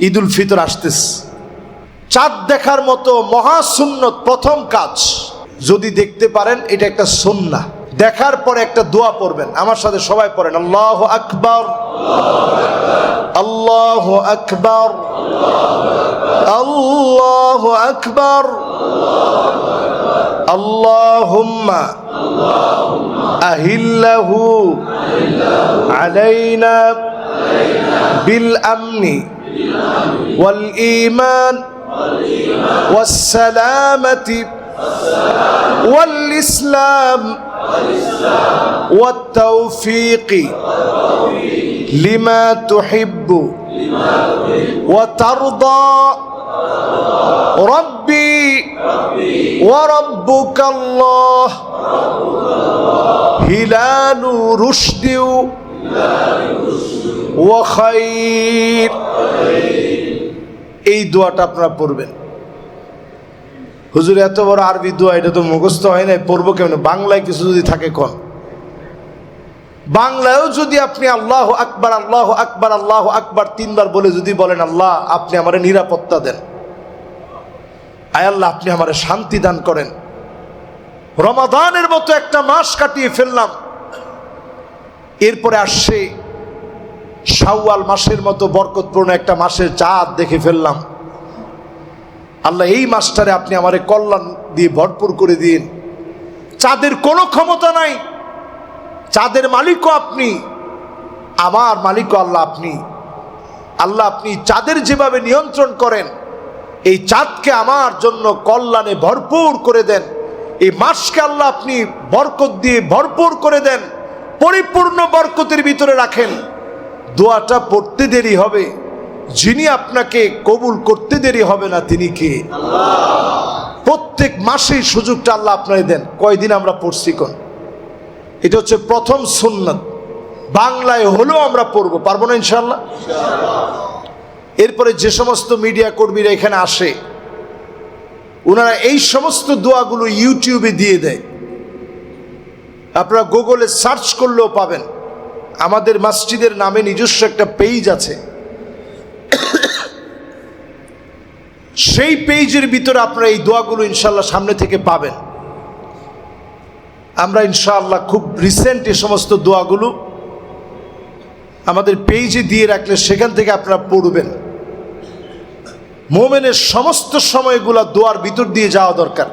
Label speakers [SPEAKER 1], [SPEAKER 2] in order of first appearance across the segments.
[SPEAKER 1] ঈদুল ফিতর আসতেছে। চাঁদ দেখার মতো মহাসুন্নত প্রথম কাজ। যদি দেখতে পারেন, এটা একটা সুন্না দেখার পরে একটা দোয়া পড়বেন। আমার সাথে সবাই পড়েন। আল্লাহ আকবর। আল্লাহ আকবর। আল্লাহ আকবর। আল্লাহুম্মা। আহিল্লাহু। আলাইনা। বিল আমনি। والإيمان والسلامة والإسلام والتوفيق لما تحب وترضى ربي وربك الله. هلال رشد এই দোয়াটা আপনারা পড়বেন। হুজুর, এত বড় আরবি দোয়া, এটা তো মুখস্থ হয় নাই, পড়ব কেমন? বাংলায় কিছু যদি থাকে কন। বাংলায়ও যদি আপনি আল্লাহ আকবার আল্লাহ আকবার আল্লাহ আকবার তিনবার বলে যদি বলেন, আল্লাহ, আপনি আমার নিরাপত্তা দেন। আয় আল্লাহ, আপনি আমার শান্তি দান করেন। রমাদানের মতো একটা মাস কাটিয়ে ফেললাম। এরপরে আসছে শাওয়াল মাসের মতো বরকতপূর্ণ একটা মাসের চাঁদ দেখে ফেললাম। আল্লাহ, এই মাসটারে আপনি আমারে কল্যাণ দিয়ে ভরপুর করে দিন। চাঁদের কোনো ক্ষমতা নাই। চাঁদের মালিকও আপনি, আমার মালিকও আল্লাহ আপনি। আল্লাহ আপনি চাঁদের যেভাবে নিয়ন্ত্রণ করেন, এই চাঁদকে আমার জন্য কল্যাণে ভরপুর করে দেন। এই মাসকে আল্লাহ আপনি বরকত দিয়ে ভরপুর করে দেন, পরিপূর্ণ বরকতের ভিতরে রাখেন। দোয়াটা পড়তে দেরি হবে। যিনি আপনাকে কবুল করতে দেরি হবে না, তিনি কে? প্রত্যেক মাসেই সুযোগটা আল্লাহ আপনাকে দেন। কয়দিন আমরা পড়ছি কোন এটা হচ্ছে প্রথম সুন্নত। বাংলায় হলেও আমরা পড়ব। পারব না ইনশাল্লাহ এরপরে যে সমস্ত মিডিয়া কর্মীরা এখানে আসে, ওনারা এই সমস্ত দোয়াগুলো ইউটিউবে দিয়ে দেয়। আপনারা গুগলে সার্চ করলেও পাবেন। আমাদের মসজিদের নামে নিজস্ব একটা পেজ আছে। সেই পেজের ভিতরে আপনারা এই দোয়াগুলো ইনশাল্লাহ সামনে থেকে পাবেন। আমরা ইনশাআল্লাহ খুব রিসেন্ট এ সমস্ত দোয়াগুলো আমাদের পেজে দিয়ে রাখলে সেখান থেকে আপনারা পড়বেন। মোমেনের সমস্ত সময়গুলো দোয়ার ভিতর দিয়ে যাওয়া দরকার।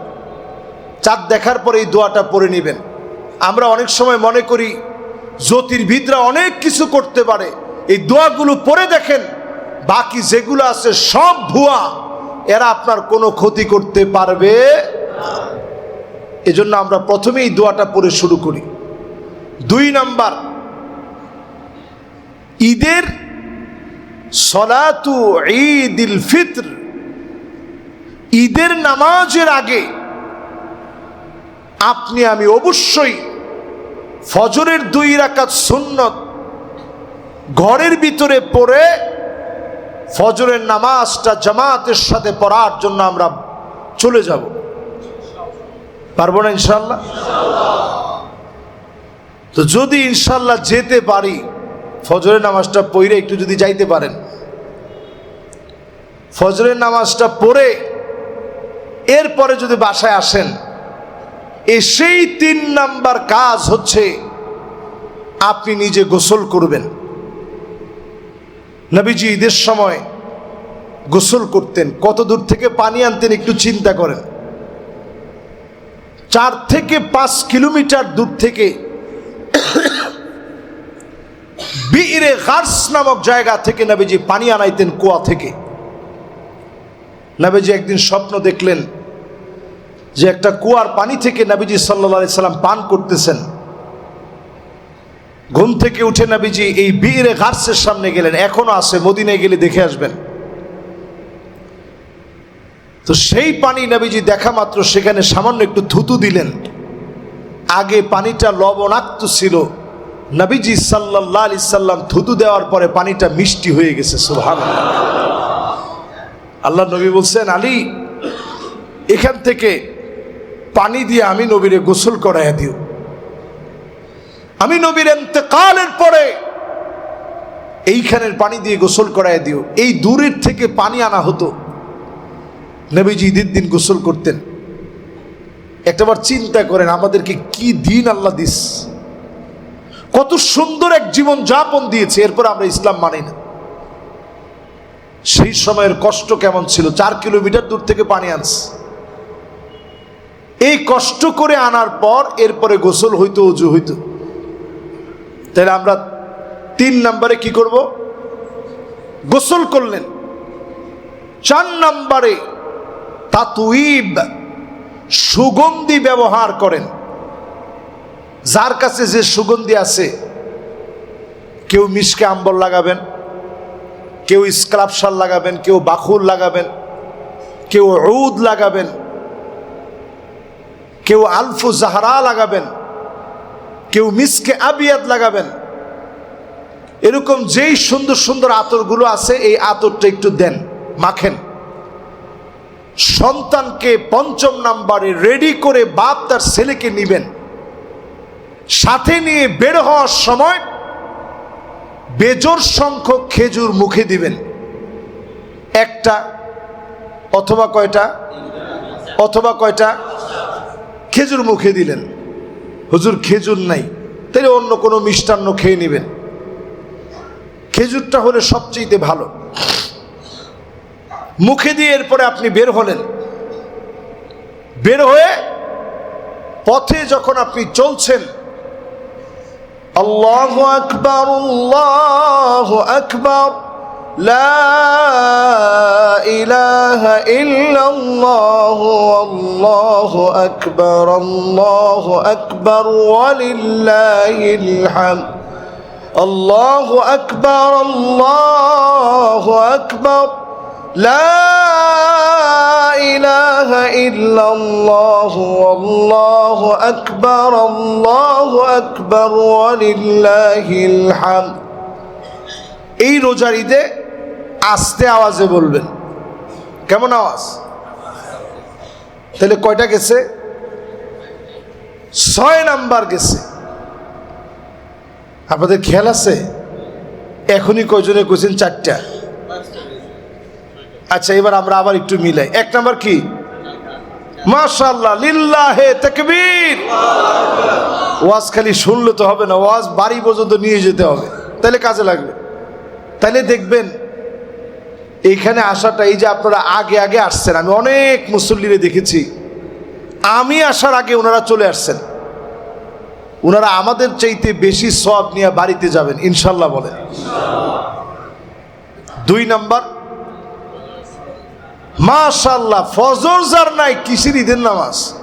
[SPEAKER 1] চাঁদ দেখার পরে এই দোয়াটা পড়ে নেবেন। আমরা অনেক সময় মনে করি জ্যোতির্বিদরা অনেক কিছু করতে পারে। এই দোয়াগুলো পড়ে দেখেন, বাকি যেগুলো আছে সব ভুয়া। এরা আপনার কোনো ক্ষতি করতে পারবে এজন্য আমরা প্রথমে এই দোয়াটা পড়ে শুরু করি। দুই নাম্বার, ঈদের সলাতু ঈদিল ফিত্র। ঈদের নামাজের আগে আপনি, আমি অবশ্যই ফজরের দুই রাকাত সুন্নত, ঘরের ভিতরে পড়ে ফজরের নামাজটা জামাতের সাথে পড়ার জন্য আমরা চলে যাব। পারব না ইনশাল্লাহ তো যদি ইনশাল্লাহ যেতে পারি, ফজরের নামাজটা পড়ে একটু যদি যাইতে পারেন। ফজরের নামাজটা পড়ে এরপরে যদি বাসায় আসেন এসেই তিন নাম্বার কাজ হচ্ছে আপনি নিজে গোসল করবেন। নবীজি ঈদের সময় গোসল করতেন। কত দূর থেকে পানি আনতেন একটু চিন্তা করেন। চার থেকে পাঁচ কিলোমিটার দূর থেকে বীরে গার্স নামক জায়গা থেকে নবীজি পানি আনাইতেন কুয়া থেকে। নবীজি একদিন স্বপ্ন দেখলেন যে একটা কুয়ার পানি থেকে নাবিজি সাল্লা সাল্লাম পান করতেছেন। ঘুম থেকে উঠে নাবিজি এই বীরে গার্সের সামনে গেলেন, এখনও আছে, মদিনায় গেলে দেখে আসবেন। তো সেই পানি নাবিজি দেখা মাত্র সেখানে সামান্য একটু থুতু দিলেন। আগে পানিটা লবণাক্ত ছিল। নবীজি সাল্লাহ আলি সাল্লাম থুতু দেওয়ার পরে পানিটা মিষ্টি হয়ে গেছে সুহান আল্লাহ নবী বলছেন, আলী, এখান থেকে পানি দিয়ে আমি নবীরে গোসল করাইয়া দিও। আমি নবীর এতেকালের পরে এইখানের পানি দিয়ে গোসল করায় দিও। এই দূরের থেকে পানি আনা হতো। নবীজি ঈদের দিন গোসল করতেন। একটাবার চিন্তা করেন, আমাদেরকে কি দিন আল্লাহ দিস? কত সুন্দর এক জীবন যাপন দিয়েছে, এরপর আমরা ইসলাম মানি না। সেই সময়ের কষ্ট কেমন ছিল? চার কিলোমিটার দূর থেকে পানি আনছে। এই কষ্ট করে আনার পর এরপরে গোসল হইতো, উজু হইতো। তাহলে আমরা তিন নম্বরে কি করব? গোসল করলেন। চার নম্বরে তাতুইব সুগন্ধি ব্যবহার করেন। যার কাছে যে সুগন্ধি আছে, কেউ মিশকে আম্বর লাগাবেন, কেউ স্ক্রাপসার লাগাবেন, কেউ বাখুর লাগাবেন, কেউ ঔদ লাগাবেন কেউ আলফু জাহারা লাগাবেন, কেউ মিসকে আবিয়াত লাগাবেন। এরকম যেই সুন্দর সুন্দর আতরগুলো আছে, এই আতরটা একটু দেন, মাখেন। সন্তানকে পঞ্চম নাম্বারে রেডি করে বাপ তার ছেলেকে নিবেন। সাথে নিয়ে বের হওয়ার সময় বেজোর সংখ্যক খেজুর মুখে দিবেন। একটা অথবা কয়টা? অথবা কয়টা? খেজুর মুখে দিলেন। হুজুর, খেজুর নাই। তাহলে অন্য কোনো মিষ্টান্ন খেয়ে নেবেন। খেজুরটা হলে সবচেয়ে ভালো। মুখে দিয়ে এরপরে আপনি বের হলেন। বের হয়ে পথে যখন আপনি চলছেন, আল্লাহ আকবর আল্লাহ আকবর। لا إله إلا الله والله أكبر الله أكبر ولله الحمد الله أكبر الله أكبر لا إله إلا الله والله أكبر الله أكبر ولله الحمد এই রোজার ঈদে আস্তে আওয়াজে বলবেন। কেমন আওয়াজ? তাহলে কয়টা গেছে? ছয় নাম্বার গেছে। আপনাদের খেয়াল আছে? এখনই কয়জনে কইছেন চারটা। আচ্ছা এবার আমরা আবার একটু মিলাই। এক নাম্বার কি? মাশাল্লাহ লিল্লাহে তাকবীর। ওয়াজ খালি শুনলে তো হবে না, ওয়াজ বাড়ি পর্যন্ত নিয়ে যেতে হবে। তাহলে কাজে লাগবে। তাহলে দেখবেন এইখানে আসাটা এই যে আপনারা আগে আগে আসছেন, আমি অনেক মুসল্লিরে দেখেছি। আমি আসার আগে ওনারা চলে আসছেন। ওনারা আমাদের চাইতে বেশি সব নিয়ে বাড়িতে যাবেন, ইনশাল্লাহ বলেন। দুই নাম্বার, মাশাল্লাহ, ফজর যার নাই, কিসের ঈদের নামাজ?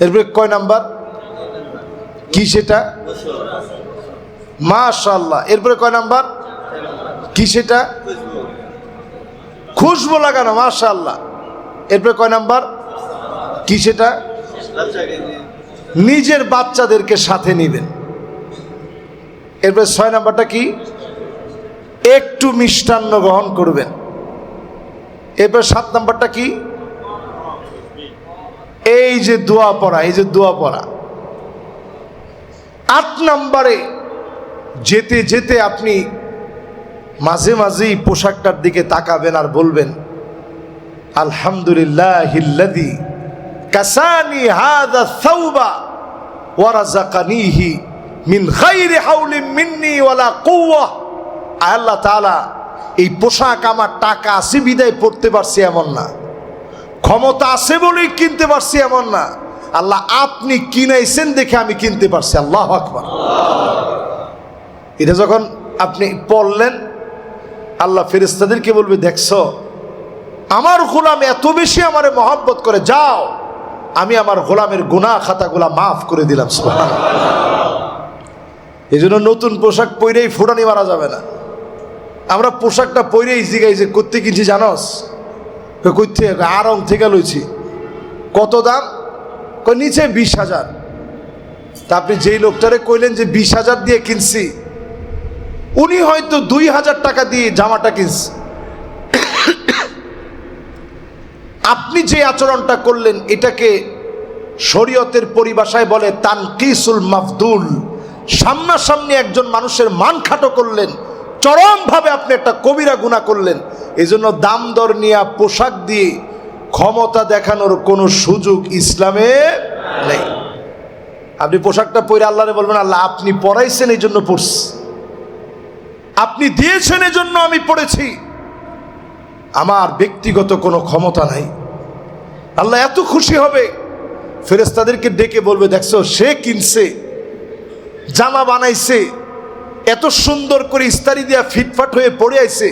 [SPEAKER 1] এরপরে কয় নাম্বার? কি সেটা? মাশাল্লাহ, এরপরে কয় নাম্বার? কি সেটা? খুশবু লাগানো মাশাল্লাহ এরপরে কয় নাম্বার? কি সেটা? নিজের বাচ্চাদেরকে সাথে নিবেন। এরপরে ছয় নাম্বারটা কি? একটু মিষ্টান্ন গ্রহণ করবেন। এরপর সাত নাম্বারটা কি? এই যে দোয়া পড়া, এই যে দোয়া পড়া। আট নাম্বারে যেতে যেতে আপনি মাঝে মাঝেই পোশাকটার দিকে তাকাবেন আর বলবেন আলহামদুলিল্লাহ কাসানি মিন কুওয়া। আল্লাহ এই পোশাক আমার টাকা আছে, বিদায় পড়তে পারছি এমন না। ক্ষমতা আছে বলেই কিনতে পারছি এমন না। আল্লাহ আপনি কিনাইছেন দেখে আমি কিনতে পারছি। আল্লাহ আকবার। এটা যখন আপনি পড়লেন আল্লাহ ফেরেস্তাদেরকে বলবে, দেখছ, আমার গোলাম এত বেশি আমার মহাব্বত করে, যাও, আমি আমার গোলামের গুণা খাতাগুলা মাফ করে দিলাম এই জন্য নতুন পোশাক পরেই ফোটানি মারা যাবে না। আমরা পোশাকটা পরেই জিগাই যে করতে কিনছি জানস? করতে আরং থেকে লইছি। কত দাম? নিচে বিশ হাজার। তা আপনি যেই লোকটারে কইলেন যে, বিশ হাজার দিয়ে কিনছি উনি হয়তো দুই হাজার টাকা দিয়ে জামাটা কিনছে। আপনি যে আচরণটা করলেন, এটাকে শরীয়তের পরিভাষায় বলে তানকিসুল মাফদুল। সামনাসামনি একজন মানুষের মান খাটো করলেন, চরমভাবে আপনি একটা কবিরা গুণা করলেন। এই জন্য দাম দর নিয়ে পোশাক দিয়ে ক্ষমতা দেখানোর কোনো সুযোগ ইসলামে নেই। আপনি পোশাকটা পরে আল্লাহরে বলবেন, আল্লাহ, আপনি পড়াইছেন এই জন্য পড়ছি আপনি দিয়েছেন এই জন্য আমি পড়েছি। আমার ব্যক্তিগত কোনো ক্ষমতা নাই। আল্লাহ এত খুশি হবে। ফেরেস্তাদেরকে ডেকে বলবে, দেখছ, সে কিনছে, জামা বানাইছে, এত সুন্দর করে ইস্তারি দিয়া ফিটফাট হয়ে পড়ে আইছে।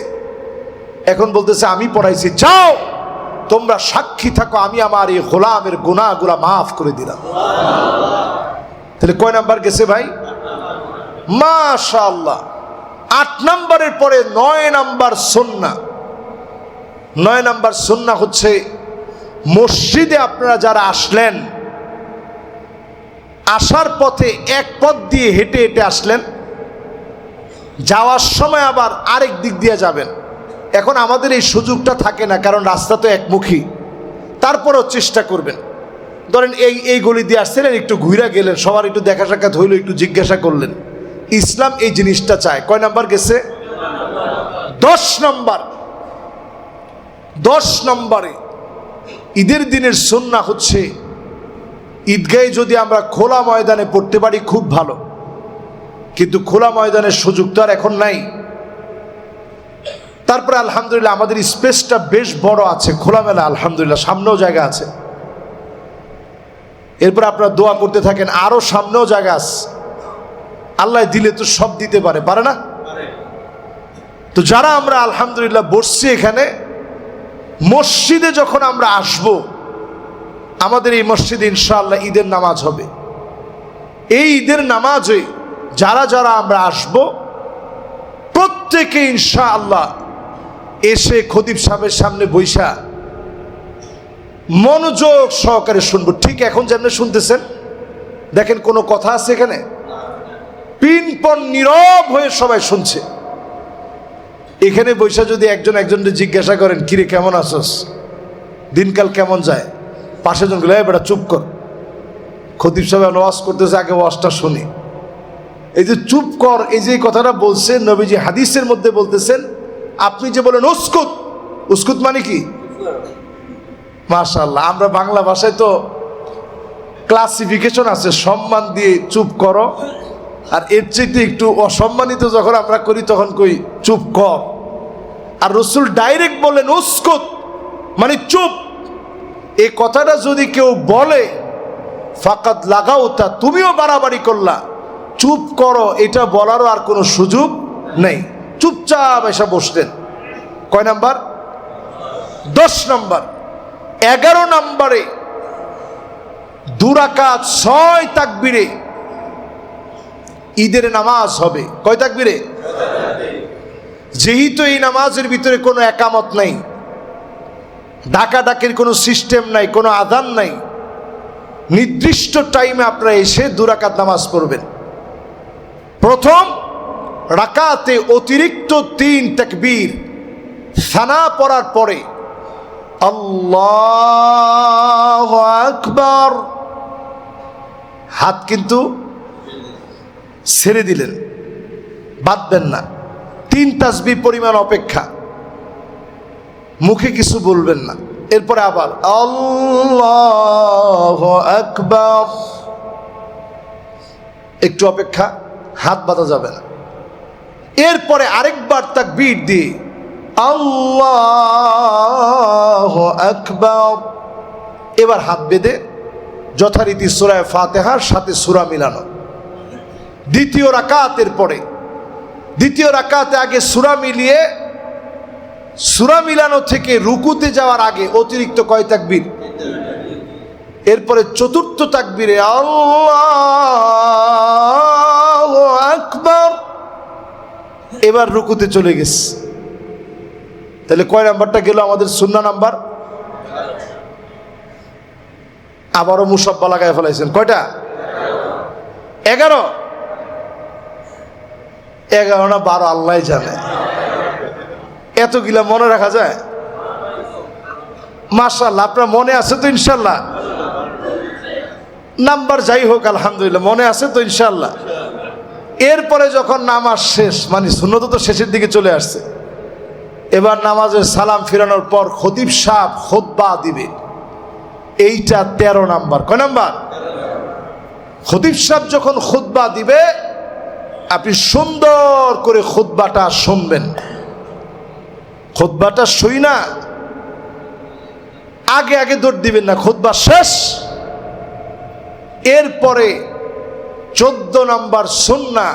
[SPEAKER 1] এখন বলতেছে, আমি পড়াইছি, যাও, তোমরা সাক্ষী থাকো, আমি আমার এই গোলামের গুণাগুলা মাফ করে দিলাম। তাহলে কয় নাম্বার গেছে ভাই? মাশাআল্লাহ। আট নাম্বারের পরে নয় নাম্বার সন্না। নয় নাম্বার সন্না হচ্ছে মসজিদে আপনারা যারা আসলেন, আসার পথে এক পথ দিয়ে হেঁটে হেঁটে আসলেন, যাওয়ার সময় আবার আরেক দিক দিয়ে যাবেন। এখন আমাদের এই সুযোগটা থাকে না, কারণ রাস্তা তো একমুখী। তারপরেও চেষ্টা করবেন। ধরেন এই এই গলি দিয়ে আসছিলেন, একটু ঘুরে গেলেন, সবার একটু দেখা সাক্ষাৎ হইল, একটু জিজ্ঞাসা করলেন। ইসলাম এই জিনিসটা চায়। কয় নাম্বার গেছে? দশ নম্বর। দশ নম্বরে ঈদের দিনের সন্না হচ্ছে, ঈদগাহে যদি আমরা খোলা ময়দানে পড়তে পারি খুব ভালো। কিন্তু খোলা ময়দানের সুযোগ তো আর এখন নাই। তারপরে আলহামদুলিল্লাহ আমাদের স্পেসটা বেশ বড় আছে, খোলামেলা আলহামদুলিল্লাহ, সামনেও জায়গা আছে। এরপর আপনারা দোয়া করতে থাকেন আরও সামনেও জায়গা আছে। আল্লাহ দিলে তো সব দিতে পারে পারে না? তো যারা আমরা আলহামদুলিল্লাহ বসছি এখানে মসজিদে যখন আমরা আসব আমাদের এই মসজিদে ইনশাআল্লাহ ঈদের নামাজ হবে। এই ঈদের নামাজে যারা যারা আমরা আসব প্রত্যেকে ইনশাআল্লাহ এসে খদিব সাহেবের সামনে বৈশা মনোযোগ সহকারে শুনব। ঠিক এখন যেমন শুনতেছেন দেখেন কোনো কথা আছে এখানে? পিনপন নীরব হয়ে সবাই শুনছে। এখানে বৈশা যদি একজন একজনকে জিজ্ঞাসা করেন, কিরে, কেমন আছস? দিনকাল কেমন যায়? পাশে জন গেলে বেটা, চুপ কর। খতিব সাহেব ওয়াজ করতেছে, আগে ওয়াজটা শুনি। এই যে চুপ কর, এই যে কথাটা বলছেন, নবীজি হাদিসের মধ্যে বলতেছেন, আপনি যে বলেন উস্কুত উস্কুত মানে কি? মাশাল্লাহ আমরা বাংলা ভাষায় তো ক্লাসিফিকেশন আছে, সম্মান দিয়ে চুপ করো। আর এর চাইতে একটু অসম্মানিত যখন আমরা করি, তখন কই, চুপ কর। আর রসুল ডাইরেক্ট বলেন, উস্কুত। মানে চুপ। এই কথাটা যদি কেউ বলে ফাকাত লাগাও তা তুমিও বাড়াবাড়ি করলা। চুপ করো, এটা বলারও আর কোনো সুযোগ নেই। চুপচাপ এসে বসলেন। কয় নাম্বার? দশ নম্বর। এগারো নম্বরে দুরাকাত ছয় তাকবিরে ঈদের নামাজ হবে। কয় তাকবিরে? যেহেতু এই নামাজের ভিতরে কোনো একামত নাই ডাকা ডাকের কোনো সিস্টেম নাই, কোনো আদান নাই, নির্দিষ্ট টাইমে আপনারা এসে দুরাকাত নামাজ পড়বেন। প্রথম রাকাতে অতিরিক্ত তিন তাকবীর সানা পড়ার পরে আল্লাহ আকবর। হাত কিন্তু ছেড়ে দিলেন। বাঁধবেন না। তিন তাসবি পরিমাণ অপেক্ষা। মুখে কিছু বলবেন না। এরপরে আবার, আল্লাহ আকবর। একটু অপেক্ষা, হাত বাঁধা যাবে না। এরপরে আরেকবার তাক বিট দিয়ে আল্লাহ আকবর। এবার হাত বেঁধে যথারীতি সুরায় ফাতেহার সাথে সুরা মিলানো। দ্বিতীয় রাকাতের পরে। দ্বিতীয় রাকাতে আগে সুরা মিলিয়ে, সুরা মিলানো থেকে রুকুতে যাওয়ার আগে অতিরিক্ত কয় তাকবীর? এরপরে চতুর্থ তাকবীরে আল্লাহ আকবর। এবার রুকুতে চলে গেছে। তাহলে কয় নাম্বারটা গেল আমাদের শূন্য নাম্বার? আবারও মুসাব্বা লাগায় ফেলাইছেন। কয়টা? এগারো। এগারো না বারো আল্লাহ জানে। এতগুলা মনে রাখা যায়? মার্শাল্লাহ আপনার মনে আছে তো ইনশাল্লাহ নাম্বার যাই হোক, আলহামদুলিল্লাহ, মনে আছে তো ইনশাল্লাহ এরপরে যখন নামাজ শেষ মানে শূন্যত তো শেষের দিকে চলে আসছে। এবার নামাজের সালাম ফিরানোর পর খতিব সাহ খোদবা দিবে। এইটা তেরো নাম্বার। কয় নাম্বার? খতিব সাহ যখন খুতবা দিবে আপনি সুন্দর করে খুতবাটা শুনবেন। খুতবাটা শুই না। আগে আগে দৌড় দিবেন না, খুতবা শেষ। এরপরে চোদ্দ নাম্বার সুন্না,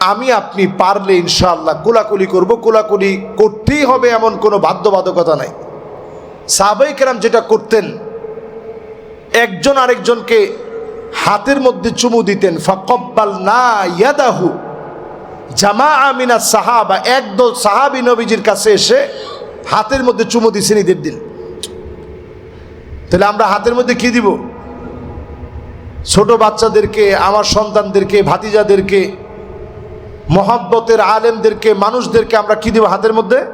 [SPEAKER 1] আমি আপনি পারলে ইনশাআল্লাহ কোলাকুলি করব। কোলাকুলি করতেই হবে এমন কোনো বাধ্যবাধকতা নাই। সাহাবাই কেরাম যেটা করতেন, একজন আরেকজনকে হাতের মধ্যে চুমু দিতেন ফকব্বাল না ইয়াদাহু। জামা আমিনা সাহাবা, একদল সাহাবি নবীজির কাছে এসে হাতের মধ্যে চুমু দিছেন ঈদের দিন। তাহলে আমরা হাতের মধ্যে কি দিব? ছোট বাচ্চাদেরকে, আমার সন্তানদেরকে, ভাতিজাদেরকে, মহাব্বতের আলেমদেরকে, মানুষদেরকে আমরা কি দিব হাতের মধ্যে?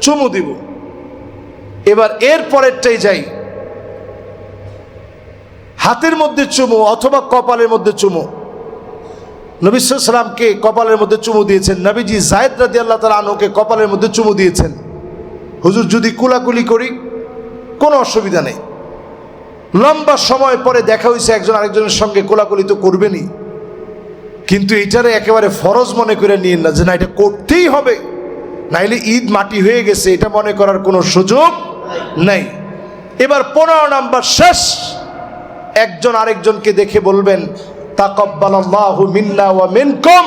[SPEAKER 1] চুমু দিব। এবার এর পরেরটাই যাই। হাতের মধ্যে চুমু অথবা কপালের মধ্যে চুমু। নবিসামকে কপালের মধ্যে চুমু দিয়েছেন। নবীজি জায়দ রাদি আল্লাহ তালা আনুকে কপালের মধ্যে চুমু দিয়েছেন। হুজুর যদি কুলাকুলি করি কোনো অসুবিধা নেই। লম্বা সময় পরে দেখা হয়েছে একজন আরেকজনের সঙ্গে কোলাকুলি তো করবেনই। কিন্তু এটারে একেবারে ফরজ মনে করে নিয়ে না যে না এটা করতেই হবে। নাইলে ঈদ মাটি হয়ে গেছে এটা মনে করার কোনো সুযোগ নেই। এবার পনেরো নাম্বার শেষ। একজন আরেকজনকে দেখে বলবেন তাকব্বাল আল্লাহু মিন্না ওয়া মিনকুম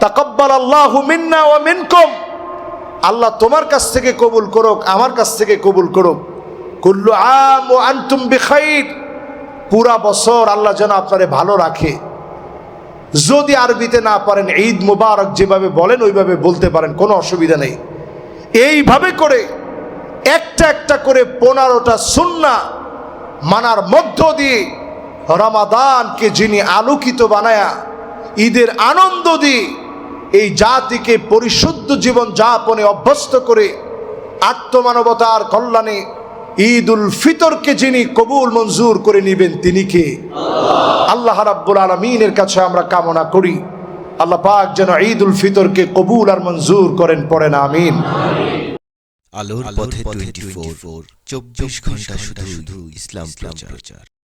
[SPEAKER 1] তাকব্বাল আল্লাহু মিন্না ওয়া মিনকুম। আল্লাহ তোমার কাছ থেকে কবুল করুক, আমার কাছ থেকে কবুল করুক। কুল্লু আম ও আনতুম বিখাইর। পুরা বছর আল্লাহ যেন আপনারে ভালো রাখে। যদি আরবিতে না পারেন, ঈদ মুবারক যেভাবে বলেন, ওইভাবে বলতে পারেন, কোনো অসুবিধা নেই। এইভাবে করে, একটা একটা করে পনেরোটা সুন্না মানার মধ্য দিয়ে রমাদানকে যিনি আলোকিত বানায়া, ঈদের আনন্দ দিয়ে এই জাতিকে পরিশুদ্ধ জীবন যাপনে অভ্যস্ত করে আত্মমানবতার কল্যাণে ঈদ উল ফিতরকে যিনি কবুল মঞ্জুর করে নিবেন তিনি কে? আল্লাহ রাব্বুল আলমিনের কাছে আমরা কামনা করি। আল্লাহ পাক যেন ঈদ উল ফিতরকে কবুল আর মঞ্জুর করেন, পড়েন, আমিন।
[SPEAKER 2] আলোর পথে টোয়েন্টি ফোর চব্বিশ ঘণ্টা শুধু ইসলাম প্রচার।